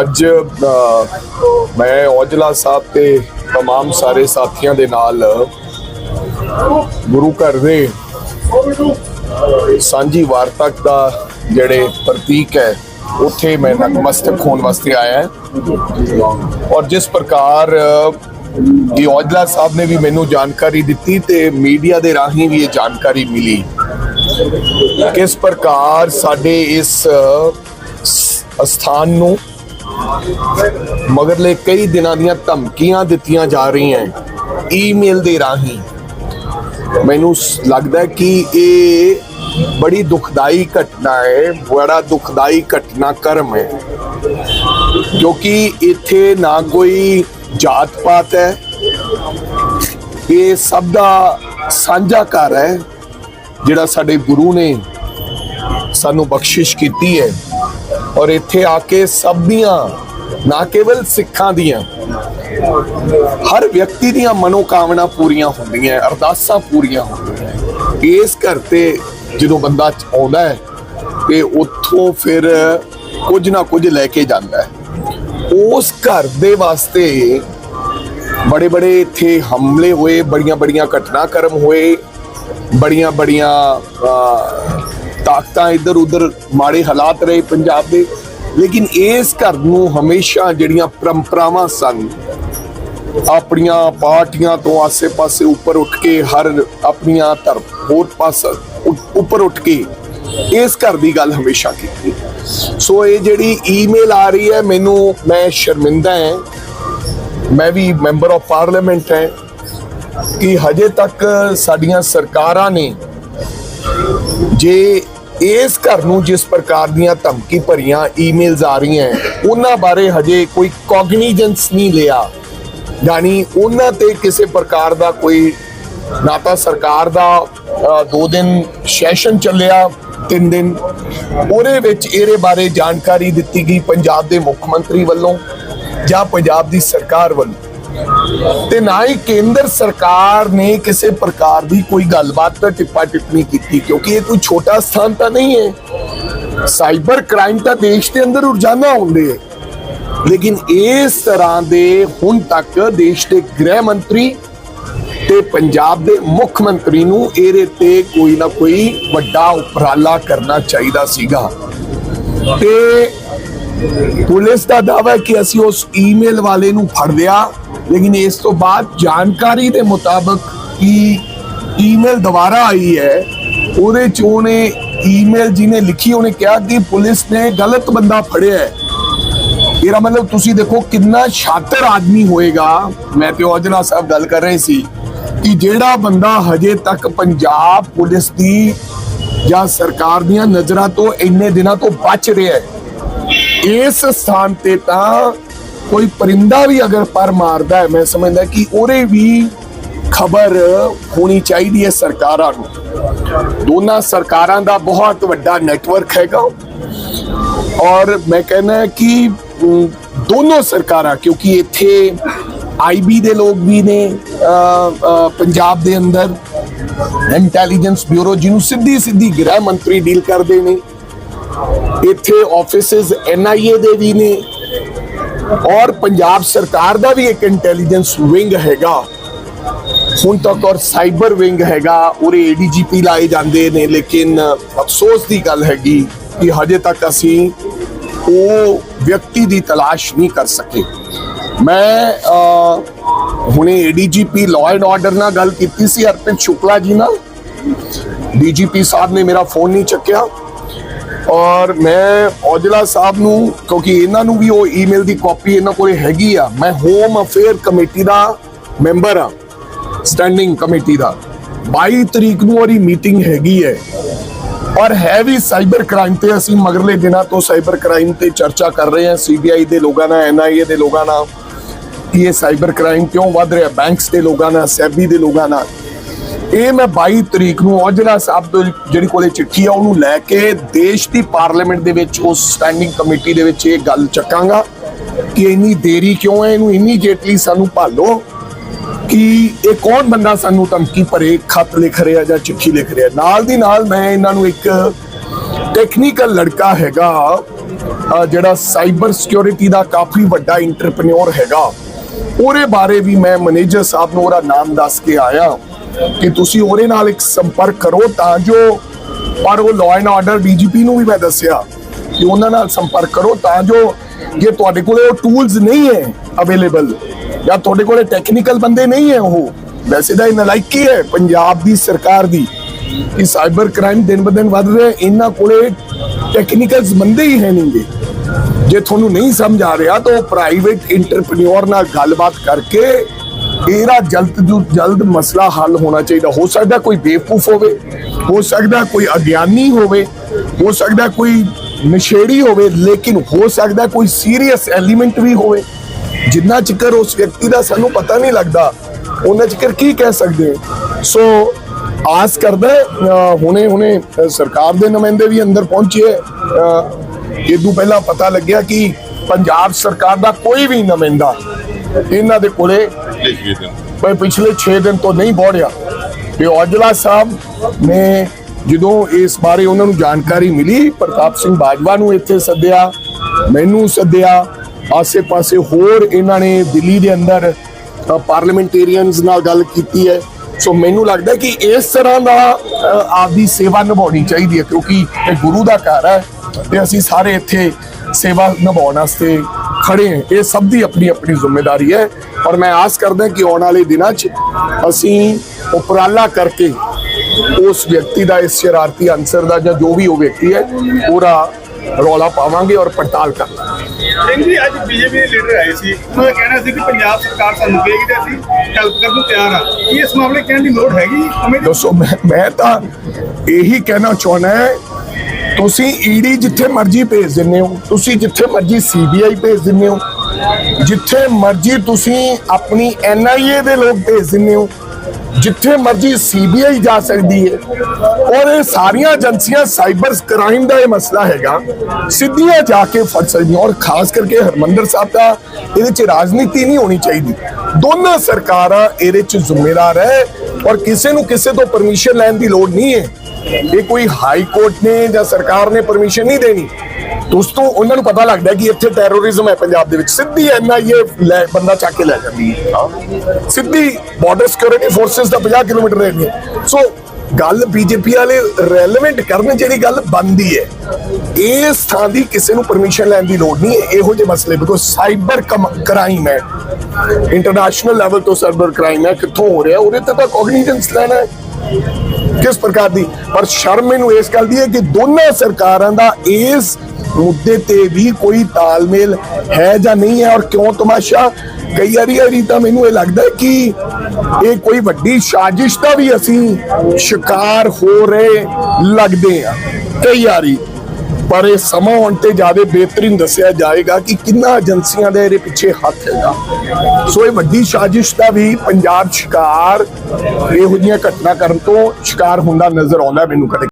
ਅੱਜ ਅ, ਮੈਂ ਔਜਲਾ ਸਾਹਿਬ ਤੇ तमाम ਸਾਰੇ ਸਾਥੀਆਂ ਦੇ ਨਾਲ ਗੁਰੂ ਘਰ ਦੇ ਸਾਂਝੀ ਵਾਰਤਕ ਦਾ ਜਿਹੜੇ ਪ੍ਰਤੀਕ ਹੈ ਉੱਥੇ ਮੈਂ ਨਤਮਸਤਕ ਹੋਣ ਵਾਸਤੇ ਆਇਆ ਹਾਂ ਔਰ ਜਿਸ ਪ੍ਰਕਾਰ ਅ, ਇਹ ਔਜਲਾ ਸਾਹਿਬ ਨੇ ਵੀ ਮੈਨੂੰ ਜਾਣਕਾਰੀ ਦਿੱਤੀ ਤੇ ਮੀਡੀਆ ਦੇ ਰਾਹੀਂ ਵੀ ਇਹ ਜਾਣਕਾਰੀ ਮਿਲੀ ਕਿਸ ਪ੍ਰਕਾਰ ਸਾਡੇ ਇਸ ਅ, ਸ- ਸਥਾਨ ਨੂੰ ਮਗਰਲੇ ਕਈ ਦਿਨਾਂ ਦੀਆਂ ਧਮਕੀਆਂ ਦਿੱਤੀਆਂ ਜਾ ਰਹੀਆਂ ਈਮੇਲ ਦੇ ਰਾਹੀਂ। ਮੈਨੂੰ ਲੱਗਦਾ ਕਿ ਇਹ ਬੜੀ ਦੁਖਦਾਈ ਘਟਨਾ ਹੈ, ਬੜਾ ਦੁਖਦਾਈ ਘਟਨਾਕ੍ਰਮ ਹੈ ਕਿਉਂਕਿ ਇੱਥੇ ਨਾ ਕੋਈ ਜਾਤ ਪਾਤ ਹੈ, ਇਹ ਸਭ ਦਾ ਸਾਂਝਾ ਘਰ ਹੈ, ਜਿਹੜਾ ਸਾਡੇ ਗੁਰੂ ਨੇ ਸਾਨੂੰ ਬਖਸ਼ਿਸ਼ ਕੀਤੀ ਹੈ। ਔਰ ਇੱਥੇ ਆ ਕੇ ਸਭ ਦੀਆਂ, ਨਾ ਕੇਵਲ ਸਿੱਖਾਂ ਦੀਆਂ, ਹਰ ਵਿਅਕਤੀ ਦੀਆਂ ਮਨੋਕਾਮਨਾ ਪੂਰੀਆਂ ਹੁੰਦੀਆਂ, ਅਰਦਾਸਾਂ ਪੂਰੀਆਂ ਹੁੰਦੀਆਂ। ਇਸ ਘਰ ਤੇ ਜਦੋਂ ਬੰਦਾ ਆਉਂਦਾ ਹੈ, ਤੇ ਉੱਥੋਂ ਫਿਰ ਕੁਝ ਨਾ ਕੁਝ ਲੈ ਕੇ ਜਾਂਦਾ ਹੈ। ਉਸ ਘਰ ਦੇ ਵਾਸਤੇ ਬੜੇ ਬੜੇ ਇੱਥੇ ਹਮਲੇ ਹੋਏ ਬੜੀਆਂ ਬੜੀਆਂ ਘਟਨਾਕ੍ਰਮ ਹੋਏ ਬੜੀਆਂ ਬੜੀਆਂ ਤਾਕਤਾਂ ਇੱਧਰ ਉੱਧਰ ਮਾੜੇ ਹਾਲਾਤ ਰਹੇ ਪੰਜਾਬ ਦੇ। ਲੇਕਿਨ ਇਸ ਘਰ ਨੂੰ ਹਮੇਸ਼ਾ ਜਿਹੜੀਆਂ ਪਰੰਪਰਾਵਾਂ ਸਨ, ਆਪਣੀਆਂ ਪਾਰਟੀਆਂ ਤੋਂ ਆਸੇ-ਪਾਸੇ ਉੱਪਰ ਉੱਠ ਕੇ ਹਰ ਆਪਣੀਆਂ ਧਰ ਹੋਰ ਪਾਸ ਉੱਪਰ ਉੱਠ ਕੇ ਇਸ ਘਰ ਦੀ ਗੱਲ ਹਮੇਸ਼ਾ ਕੀਤੀ। ਸੋ ਇਹ ਜਿਹੜੀ ਈਮੇਲ ਆ ਰਹੀ ਹੈ, ਮੈਨੂੰ, ਮੈਂ ਸ਼ਰਮਿੰਦਾ ਹਾਂ। ਮੈਂ ਵੀ ਮੈਂਬਰ ਆਫ ਪਾਰਲੀਮੈਂਟ ਹਾਂ ਕਿ ਹਜੇ ਤੱਕ ਸਾਡੀਆਂ ਸਰਕਾਰਾਂ ਨੇ ਜੇ ਇਸ ਘਰ ਨੂੰ ਜਿਸ ਪ੍ਰਕਾਰ ਦੀਆਂ ਧਮਕੀ ਭਰੀਆਂ ਈਮੇਲਸ ਆ ਰਹੀਆਂ ਉਹਨਾਂ ਬਾਰੇ ਹਜੇ ਕੋਈ ਕੌਗਨੀਜੈਂਸ ਨਹੀਂ ਲਿਆ। ਯਾਨੀ ਉਹਨਾਂ ਤੇ ਕਿਸੇ ਪ੍ਰਕਾਰ ਦਾ ਕੋਈ ਨਾ ਤਾਂ ਸਰਕਾਰ ਦਾ ਅ, ਦੋ ਦਿਨ ਸੈਸ਼ਨ ਚੱਲਿਆ ਤਿੰਨ ਦਿਨ। ਉਹਦੇ ਵਿੱਚ ਇਹਦੇ ਬਾਰੇ ਜਾਣਕਾਰੀ ਦਿੱਤੀ ਗਈ ਪੰਜਾਬ ਦੇ ਮੁੱਖ ਮੰਤਰੀ ਵੱਲੋਂ ਜਾਂ ਪੰਜਾਬ ਦੀ ਸਰਕਾਰ ਵੱਲੋਂ। ਤੇ ਨਾ ਹੀ ਕੇਂਦਰ ਸਰਕਾਰ ਨੇ ਕਿਸੇ ਪ੍ਰਕਾਰ ਦੀ ਕੋਈ ਗੱਲਬਾਤ ਤੇ ਟਿੱਪਾ ਟਿੱਪਣੀ ਕੀਤੀ, ਕਿਉਂਕਿ ਇਹ ਕੋਈ ਛੋਟਾ ਸਥਾਨ ਤਾਂ ਨਹੀਂ ਹੈ। ਸਾਈਬਰ ਕ੍ਰਾਈਮ ਤਾਂ ਦੇਸ਼ ਦੇ ਅੰਦਰ ਰੋਜ਼ਾਨਾ ਹੁੰਦੇ ਹੈ। ਲੇਕਿਨ ਇਸ ਤਰ੍ਹਾਂ ਦੇ ਹੁਣ ਤੱਕ ਦੇਸ਼ ਦੇ ਗ੍ਰਹਿ ਮੰਤਰੀ ਤੇ ਪੰਜਾਬ ਦੇ ਮੁੱਖ ਮੰਤਰੀ ਨੂੰ ਇਹਦੇ ਤੇ ਕੋਈ ਨਾ ਕੋਈ ਵੱਡਾ ਉਪਰਾਲਾ ਕਰਨਾ ਚਾਹੀਦਾ ਸੀਗਾ। ਤੇ ਪੁਲਿਸ ਦਾ ਦਾਅਵਾ ਕਿ ਅਸੀਂ ਉਸ ਈਮੇਲ ਵਾਲੇ ਨੂੰ ਫੜ ਲਿਆ। ਲੇਕਿਨ ਇਸ ਤੋਂ ਬਾਅਦ ਜਾਣਕਾਰੀ ਦੇ ਮੁਤਾਬਕ ਕਿ ਈਮੇਲ ਦੁਬਾਰਾ ਆਈ ਹੈ, ਉਹਦੇ ਚ ਉਹਨੇ ਈਮੇਲ ਜਿਹਨੇ ਲਿਖੀ, ਉਹਨੇ ਕਿਹਾ ਕਿ ਪੁਲਿਸ ਨੇ ਗਲਤ ਬੰਦਾ ਫੜਿਆ ਹੈ। ਇਹਦਾ ਮਤਲਬ ਤੁਸੀਂ ਦੇਖੋ ਕਿੰਨਾ ਸ਼ਾਤਰ ਆਦਮੀ ਹੋਏਗਾ। ਮੈਂ ਤੇ ਔਜਲਾ ਸਾਹਿਬ ਗੱਲ ਕਰ ਰਹੇ ਸੀ ਕਿ ਜਿਹੜਾ ਬੰਦਾ ਹਜੇ ਤੱਕ ਪੰਜਾਬ ਪੁਲਿਸ ਦੀ ਜਾਂ ਸਰਕਾਰ ਦੀਆਂ ਨਜ਼ਰਾਂ ਤੋਂ ਇੰਨੇ ਦਿਨਾਂ ਤੋਂ ਬਚ ਰਿਹਾ ਹੈ, ਇਸ ਸਥਾਨ ਤੇ ਤਾਂ ਕੋਈ ਪਰਿੰਦਾ ਵੀ ਅਗਰ ਪਰ ਮਾਰਦਾ ਹੈ, ਮੈਂ ਸਮਝਦਾ ਕਿ ਉਹਦੇ ਵੀ ਖਬਰ ਹੋਣੀ ਚਾਹੀਦੀ ਹੈ ਸਰਕਾਰਾਂ ਨੂੰ। ਦੋਨਾਂ ਸਰਕਾਰਾਂ ਦਾ ਬਹੁਤ ਵੱਡਾ ਨੈਟਵਰਕ ਹੈਗਾ। ਔਰ ਮੈਂ ਕਹਿੰਦਾ ਕਿ ਦੋਨੋਂ ਸਰਕਾਰਾਂ, ਕਿਉਂਕਿ ਇੱਥੇ ਆਈਬੀ ਦੇ ਲੋਕ ਵੀ ਨੇ ਪੰਜਾਬ ਦੇ ਅੰਦਰ। ਇੰਟੈਲੀਜੈਂਸ ਬਿਊਰੋ ਜਿਹਨੂੰ ਸਿੱਧੀ ਸਿੱਧੀ ਗ੍ਰਹਿ ਮੰਤਰੀ ਡੀਲ ਕਰਦੇ ਨੇ। ਇੱਥੇ ਆਫਿਸਿਸ ਐਨਆਈਏ ਦੇ ਵੀ ਨੇ। ਔਰ ਪੰਜਾਬ ਸਰਕਾਰ ਦਾ ਵੀ ਇੱਕ ਇੰਟੈਲੀਜੈਂਸ ਵਿੰਗ ਹੈਗਾ। ਹੁਣ ਤੱਕ ਔਰ ਸਾਈਬਰ ਵਿੰਗ ਹੈਗਾ ਉਹਦੇ ਏਡੀਜੀਪੀ ਲਾਏ ਜਾਂਦੇ ਨੇ ਲੇਕਿਨ ਅਫਸੋਸ ਦੀ ਗੱਲ ਹੈਗੀ ਕਿ ਹਜੇ ਤੱਕ ਅਸੀਂ ਉਹ ਵਿਅਕਤੀ ਦੀ ਤਲਾਸ਼ ਨਹੀਂ ਕਰ ਸਕੇ। ਮੈਂ ਅਹ, ਹੁਣੇ ਏਡੀਜੀਪੀ ਲਾਅ ਐਂਡ ਆਰਡਰ ਨਾਲ ਗੱਲ ਕੀਤੀ ਸੀ ਅਰਪਿਤ ਸ਼ੁਕਲਾ ਜੀ ਨਾਲ। ਡੀਜੀਪੀ ਸਾਹਿਬ ਨੇ ਮੇਰਾ ਫੋਨ ਨਹੀਂ ਚੱਕਿਆ। ਔਰ ਮੈਂ ਔਜਲਾ ਸਾਹਿਬ ਨੂੰ, ਕਿਉਂਕਿ ਇਹਨਾਂ ਨੂੰ ਵੀ ਉਹ ਈਮੇਲ ਦੀ ਕਾਪੀ ਇਹਨਾਂ ਕੋਲੇ ਹੈਗੀ ਆ, ਮੈਂ ਹੋਮ ਅਫੇਅਰ ਕਮੇਟੀ ਦਾ ਮੈਂਬਰ ਆ ਸਟੈਂਡਿੰਗ ਕਮੇਟੀ ਦਾ। 22 ਤਰੀਕ ਨੂੰ ਉਹਦੀ ਮੀਟਿੰਗ ਹੈਗੀ ਹੈ। ਔਰ ਹੈ ਵੀ ਸਾਈਬਰ ਕ੍ਰਾਈਮ ਤੇ ਅਸੀਂ ਮਗਰਲੇ ਦਿਨਾਂ ਤੋਂ ਸਾਈਬਰ ਕ੍ਰਾਈਮ ਤੇ ਚਰਚਾ ਕਰ ਰਹੇ ਹਾਂ ਸੀਬੀਆਈ ਦੇ ਲੋਕਾਂ ਨਾਲ ਐਨਆਈਏ ਦੇ ਲੋਕਾਂ ਨਾਲ, ਕਿ ਇਹ ਸਾਈਬਰ ਕ੍ਰਾਈਮ ਕਿਉਂ ਵੱਧ ਰਿਹਾ ਬੈਂਕਸ ਦੇ ਲੋਕਾਂ ਨਾਲ ਸੈਬੀ ਦੇ ਲੋਕਾਂ ਨਾਲ। ਇਹ ਮੈਂ 22 ਤਰੀਕ ਨੂੰ ਔਜਲਾ ਸਾਹਿਬ ਤੋਂ ਜਿਹੜੀ ਕੋਲੇ ਚਿੱਠੀ ਆ, ਉਹਨੂੰ ਲੈ ਕੇ ਦੇਸ਼ ਦੀ ਪਾਰਲੀਮੈਂਟ ਦੇ ਵਿੱਚ ਉਸ ਸਟੈਂਡਿੰਗ ਕਮੇਟੀ ਦੇ ਵਿੱਚ ਇਹ ਗੱਲ ਚੱਕਾਂਗਾ ਕਿ ਇੰਨੀ ਦੇਰੀ ਕਿਉਂ ਹੈ, ਇਹਨੂੰ ਇਮੀਡੀਏਟਲੀ ਸਾਨੂੰ ਭਾਲੋ ਕਿ ਇਹ ਕੌਣ ਬੰਦਾ ਸਾਨੂੰ ਧਮਕੀ ਭਰੇ, ਖੱਤ ਲਿਖ ਰਿਹਾ ਜਾਂ ਚਿੱਠੀ ਲਿਖ ਰਿਹਾ। ਨਾਲ ਦੀ ਨਾਲ ਮੈਂ ਇਹਨਾਂ ਨੂੰ ਇੱਕ ਟੈਕਨੀਕਲ ਲੜਕਾ ਹੈਗਾ ਜਿਹੜਾ ਸਾਈਬਰ ਸਿਕਿਉਰਿਟੀ ਦਾ ਕਾਫੀ ਵੱਡਾ ਇੰਟਰਪ੍ਰੀਨਿਓਰ ਹੈਗਾ, ਉਹਦੇ ਬਾਰੇ ਵੀ ਮੈਂ ਮੈਨੇਜਰ ਸਾਹਿਬ ਨੂੰ ਉਹਦਾ ਨਾਮ ਦੱਸ ਕੇ ਆਇਆ। ਕਿ ਤੁਸੀਂ ਉਹਦੇ ਨਾਲ ਇੱਕ ਸੰਪਰਕ ਕਰੋ ਤਾਂ ਜੋ ਪਰ ਉਹ ਲਾਅ ਐਂਡ ਆਰਡਰ ਡੀਜੀਪੀ ਨੂੰ ਵੀ ਮੈਂ ਦੱਸਿਆ ਕਿ ਉਹਨਾਂ ਨਾਲ ਸੰਪਰਕ ਕਰੋ ਤਾਂ ਜੋ ਜੇ ਤੁਹਾਡੇ ਕੋਲੇ ਉਹ ਟੂਲਸ ਨਹੀਂ ਹੈ ਅਵੇਲੇਬਲ ਜਾਂ ਤੁਹਾਡੇ ਕੋਲੇ ਟੈਕਨੀਕਲ ਬੰਦੇ ਨਹੀਂ ਹੈ ਉਹ, ਵੈਸੇ ਤਾਂ ਇਹ ਨਲਾਇਕੀ ਹੈ, ਪੰਜਾਬ ਦੀ ਸਰਕਾਰ ਦੀ, ਕਿ ਸਾਈਬਰ ਕ੍ਰਾਈਮ ਦਿਨ ਬ ਵੱਧ ਰਿਹਾ, ਇਹਨਾਂ ਕੋਲੇ ਟੈਕਨੀਕਲਸ ਬੰਦੇ ਹੀ ਹੈ ਨਹੀਂਗੇ। ਜੇ ਤੁਹਾਨੂੰ ਨਹੀਂ ਸਮਝ ਆ ਰਿਹਾ ਤਾਂ ਪ੍ਰਾਈਵੇਟ ਇੰਟਰਪ੍ਰੀਨਿਓਰ ਨਾਲ ਗੱਲਬਾਤ ਕਰਕੇ ਇਹਦਾ ਜਲਦ ਤੋਂ ਜਲਦ ਮਸਲਾ ਹੱਲ ਹੋਣਾ ਚਾਹੀਦਾ। ਹੋ ਸਕਦਾ ਕੋਈ ਬੇਵਕੂਫ ਹੋਵੇ, ਹੋ ਸਕਦਾ ਕੋਈ ਅਗਿਆਨੀ ਹੋਵੇ, ਹੋ ਸਕਦਾ ਕੋਈ ਨਸ਼ੇੜੀ ਹੋਵੇ, ਲੇਕਿਨ ਹੋ ਸਕਦਾ ਕੋਈ ਸੀਰੀਅਸ ਐਲੀਮੈਂਟ ਵੀ ਹੋਵੇ। ਜਿੰਨਾ ਚਿਕਰ ਉਸ ਵਿਅਕਤੀ ਦਾ ਸਾਨੂੰ ਪਤਾ ਨਹੀਂ ਲੱਗਦਾ, ਉਹਨਾਂ ਚਿਕਰ ਕੀ ਕਹਿ ਸਕਦੇ ਸੋ ਆਸ ਕਰਦਾ ਹੁਣੇ ਹੁਣੇ ਸਰਕਾਰ ਦੇ ਨੁਮਾਇੰਦੇ ਵੀ ਅੰਦਰ ਪਹੁੰਚੇ ਅਹ, ਇਹ ਤੋਂ ਪਹਿਲਾਂ ਪਤਾ ਲੱਗਿਆ ਕਿ ਪੰਜਾਬ ਸਰਕਾਰ ਦਾ ਕੋਈ ਵੀ ਨੁਮਾਇੰਦਾ ਇਹਨਾਂ ਦੇ ਕੋਲੇ ਪਿਛਲੇ 6 ਦਿਨ ਤੋਂ ਨਹੀਂ ਪਹੁੰਚਿਆ ਤੇ ਔਜਲਾ ਸਾਹਿਬ ਨੇ ਜਦੋਂ ਇਸ ਬਾਰੇ ਉਹਨਾਂ ਨੂੰ ਜਾਣਕਾਰੀ ਮਿਲੀ ਪ੍ਰਤਾਪ ਸਿੰਘ ਬਾਜਵਾ ਨੂੰ ਇੱਥੇ ਸੱਦਿਆ ਮੈਨੂੰ ਸੱਦਿਆ ਆਸੇ-ਪਾਸੇ ਹੋਰ ਇਹਨਾਂ ਨੇ ਦਿੱਲੀ ਦੇ ਅੰਦਰ ਪਾਰਲੀਮੈਂਟੇਰੀਅਨਸ ਨਾਲ ਗੱਲ ਕੀਤੀ ਹੈ। ਸੋ ਮੈਨੂੰ ਲੱਗਦਾ ਕਿ ਇਸ ਤਰ੍ਹਾਂ ਦਾ ਆਪਦੀ ਸੇਵਾ ਨਿਭਾਉਣੀ ਚਾਹੀਦੀ ਹੈ ਕਿਉਂਕਿ ਇਹ ਗੁਰੂ ਦਾ ਘਰ ਹੈ ਤੇ ਅਸੀਂ ਸਾਰੇ ਇੱਥੇ ਸੇਵਾ ਨਿਭਾਉਣ ਵਾਸਤੇ ਖੜੇ ਹਾਂ। ਇਹ ਸਭ ਦੀ ਆਪਣੀ ਆਪਣੀ ਜ਼ਿੰਮੇਵਾਰੀ ਹੈ। ਔਰ ਮੈਂ ਆਸ ਕਰਦਾ ਕਿ ਆਉਣ ਵਾਲੇ ਦਿਨਾਂ 'ਚ ਅਸੀਂ ਉਪਰਾਲਾ ਕਰਕੇ ਉਸ ਵਿਅਕਤੀ ਦਾ ਇਸ ਸ਼ਰਾਰਤੀ ਅਨਸਰ ਦਾ ਜਾਂ ਜੋ ਵੀ ਉਹ ਵਿਅਕਤੀ ਹੈ ਪੂਰਾ ਰੌਲਾ ਪਾਵਾਂਗੇ ਔਰ ਪੜਤਾਲ ਕਰਾਂਗੇ। ਸਿੰਘ ਜੀ ਅੱਜ ਬੀਜੇਪੀ ਦੇ ਲੀਡਰ ਆਏ ਸੀ। ਉਹਨਾਂ ਦਾ ਕਹਿਣਾ ਸੀ ਕਿ ਪੰਜਾਬ ਸਰਕਾਰ ਸਾਨੂੰ ਕਹੇਗੀ ਤੇ ਅਸੀਂ ਹੈਲਪ ਕਰਨ ਨੂੰ ਤਿਆਰ ਆ ਕੀ ਇਸ ਮਾਮਲੇ ਕਹਿਣ ਦੀ ਲੋੜ ਹੈਗੀ? ਦੱਸੋ ਮੈਂ ਮੈਂ ਤਾਂ ਇਹੀ ਕਹਿਣਾ ਚਾਹੁੰਦਾ ਹੈ ਤੁਸੀਂ ਈਡੀ ਜਿੱਥੇ ਮਰਜ਼ੀ ਭੇਜ ਦਿੰਦੇ ਹੋ, ਤੁਸੀਂ ਜਿੱਥੇ ਮਰਜ਼ੀ ਸੀਬੀਆਈ ਭੇਜ ਦਿੰਦੇ ਹੋ, ਜਿੱਥੇ ਮਰਜ਼ੀ ਤੁਸੀਂ ਆਪਣੀ ਐਨਆਈਏ ਦੇ ਲੋਕ ਭੇਜ ਦਿੰਦੇ ਹੋ, ਜਿੱਥੇ ਮਰਜ਼ੀ ਸੀਬੀਆਈ ਜਾ ਸਕਦੀ ਹੈ। ਔਰ ਇਹ ਸਾਰੀਆਂ ਏਜੰਸੀਆਂ ਸਾਈਬਰ ਕ੍ਰਾਈਮ ਦਾ ਇਹ ਮਸਲਾ ਹੈਗਾ, ਸਿੱਧੀਆਂ ਜਾ ਕੇ ਫੜ ਸਕਦੀਆਂ। ਔਰ ਖਾਸ ਕਰਕੇ ਹਰਮੰਦਰ ਸਾਹਿਬ ਦਾ, ਇਹਦੇ ਚ ਰਾਜਨੀਤੀ ਨਹੀਂ ਹੋਣੀ ਚਾਹੀਦੀ। ਦੋਨਾਂ ਸਰਕਾਰਾਂ ਇਹਦੇ ਚ ਜ਼ਿੰਮੇਦਾਰ ਹੈ, ਔਰ ਕਿਸੇ ਨੂੰ ਕਿਸੇ ਤੋਂ ਪਰਮਿਸ਼ਨ ਲੈਣ ਦੀ ਲੋੜ ਨਹੀਂ ਹੈ। ਇਹ ਕੋਈ ਹਾਈ ਕੋਰਟ ਨੇ ਜਾਂ ਸਰਕਾਰ ਨੇ ਪਰਮਿਸ਼ਨ ਨਹੀਂ ਦੇਣੀ। ਦੋਸਤੋ, ਉਹਨਾਂ ਨੂੰ ਪਤਾ ਲੱਗਦਾ ਕਿ ਇੱਥੇ ਟੈਰੋਰਿਜ਼ਮ ਹੈ ਪੰਜਾਬ ਦੇ ਵਿੱਚ। ਸਿੱਧੀ ਐਨਆਈਏ ਬੰਦਾ ਚੱਕ ਕੇ ਲੈ ਜਾਂਦੀ ਹੈ। ਸਿੱਧੀ ਬਾਰਡਰ ਸਿਕਿਉਰਿਟੀ ਫੋਰਸਸ ਦਾ 50 ਕਿਲੋਮੀਟਰ ਏਰੀਆ ਸੋ ਗੱਲ ਬੀਜੇਪੀ ਵਾਲੇ ਰੈਲੇਵੈਂਟ ਕਰਨ ਜਿਹੜੀ ਗੱਲ ਬੰਦੀ ਹੈ, ਇਸ ਥਾਂ ਦੀ ਕਿਸੇ ਨੂੰ ਪਰਮਿਸ਼ਨ ਲੈਣ ਦੀ ਲੋੜ ਨਹੀਂ ਹੈ। ਇਹੋ ਜਿਹੇ ਮਸਲੇ ਬਿਕੋ ਸਾਈਬਰ ਕ੍ਰਾਈਮ ਹੈ। ਇੰਟਰਨੈਸ਼ਨਲ ਲੈਵਲ ਤੋਂ ਸਾਈਬਰ ਕ੍ਰਾਈਮ ਹੈ। ਕਿੱਥੋਂ ਹੋ ਰਿਹਾ? ਉਹਦੇ ਤੇ ਤਾਂ ਕੋਗਨੀਜੈਂਸ ਲੈਣਾ ਹੈ। ਕਿਸ ਪ੍ਰਕਾਰ ਦੀ? ਪਰ ਸ਼ਰਮ ਮੈਨੂੰ ਇਸ ਗੱਲ ਦੀ ਹੈ ਕਿ ਦੋਨਾਂ ਸਰਕਾਰਾਂ ਦਾ ਇਸ ਮੁੱਦੇ ਤੇ ਵੀ ਕੋਈ ਤਾਲਮੇਲ ਹੈ ਜਾਂ ਨਹੀਂ ਹੈ ਔਰ ਕਿਉਂ ਤਮਾਸ਼ਾ? ਕਈ ਵਾਰੀ ਵਾਰੀ ਤਾਂ ਮੈਨੂੰ ਇਹ ਲੱਗਦਾ ਕਿ ਇਹ ਕੋਈ ਵੱਡੀ ਸਾਜ਼ਿਸ਼ ਦਾ ਵੀ ਅਸੀਂ ਸ਼ਿਕਾਰ ਹੋ ਰਹੇ ਲੱਗਦੇ ਆ ਕਈ ਵਾਰੀ ਪਰ ਇਹ ਸਮਾਂ ਹੋਣ ਤੇ ਜ਼ਿਆਦਾ ਬਿਹਤਰੀਨ ਦੱਸਿਆ ਜਾਏਗਾ ਕਿ ਕਿੰਨਾ ਏਜੰਸੀਆਂ ਦਾ ਇਹਦੇ ਪਿੱਛੇ ਹੱਥ ਹੈਗਾ। ਸੋ ਇਹ ਵੱਡੀ ਸਾਜ਼ਿਸ਼ ਦਾ ਵੀ ਪੰਜਾਬ ਸ਼ਿਕਾਰ ਇਹੋ ਜਿਹੀਆਂ ਘਟਨਾ ਕਰਨ ਤੋਂ ਸ਼ਿਕਾਰ ਹੁੰਦਾ ਨਜ਼ਰ ਆਉਂਦਾ ਮੈਨੂੰ ਕਦੇ